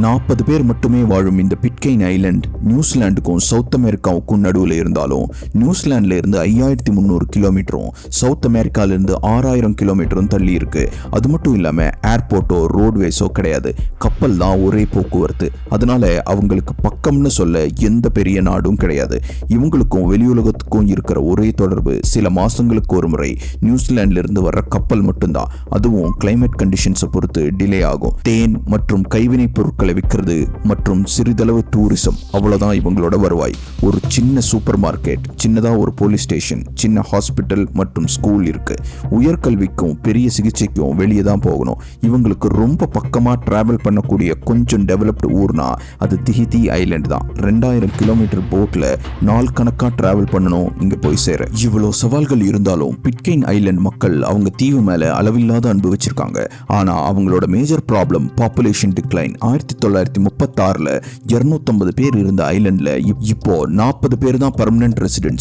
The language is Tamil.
நாற்பது பேர் மட்டுமே வாழும் இந்த பிட்கைன் ஐலண்ட் நியூசிலாண்டுக்கும் சவுத் அமெரிக்காவுக்கும் நடுவில் இருந்தாலும் நியூசிலாண்டில் இருந்து ஐயாயிரத்தி முந்நூறு கிலோமீட்டரும் சவுத் அமெரிக்காவிலிருந்து ஆறாயிரம் கிலோமீட்டரும் தள்ளி இருக்கு. அது மட்டும் இல்லாமல் ஏர்போர்ட்டோ ரோட்வேஸோ கிடையாது. கப்பல் தான் ஒரே போக்குவரத்து. அதனால அவங்களுக்கு பக்கம்னு சொல்ல எந்த பெரிய நாடும் கிடையாது. இவங்களுக்கும் வெளியுலகத்துக்கும் இருக்கிற ஒரே தொடர்பு சில மாசங்களுக்கு ஒரு முறை நியூசிலாண்டிலிருந்து வர்ற கப்பல் மட்டும்தான். அதுவும் கிளைமேட் கண்டிஷன்ஸை பொறுத்து டிலே ஆகும். தேன் மற்றும் கைவினைப் பொருட்களை விற்கிறது மற்றும் சிறிதளவு டூரிசம் அவ்வளவுதான் இவங்களோட வருவாய். ஒரு சின்ன சூப்பர் மார்க்கெட் சின்னதா ஒரு போலீஸ் ஸ்டேஷன் சின்ன ஹாஸ்பிட்டல் மற்றும் ஸ்கூல் இருக்கு. உயர்கல்விக்கும் பெரிய சிகிச்சைக்கும் வெளியே தான் போகணும். இவங்களுக்கு ரொம்ப பக்கமா டிராவல் பண்ணக்கூடிய கொஞ்சம் டெவலப்டு ஊர்னா அது திஹிதி ஐலண்ட் தான். ரெண்டாயிரம் கிலோமீட்டர் போட்ல நாள் கணக்கா டிராவல் பண்ணணும் இங்க போய் சேர. இவ்வளோ சவால்கள் இருந்தாலும் பிட்கெயின் ஐலண்ட் மக்கள் அவங்க தீவு மேல அளவில்லாத அன்பு வச்சிருக்காங்க. ஆனா அவங்களோட மேஜர் ப்ராப்ளம் பாப்புலேஷன் டிக்ளைன் ஆயிரத்தி தொள்ளாயிரத்தி முப்பத்தாறுல இருநூத்தம்பது பேர் இருந்த ஐலண்ட்ல இப்போ நாற்பது பேர் தான் பர்மனன்ட் ரெசிடென்ட்ஸ்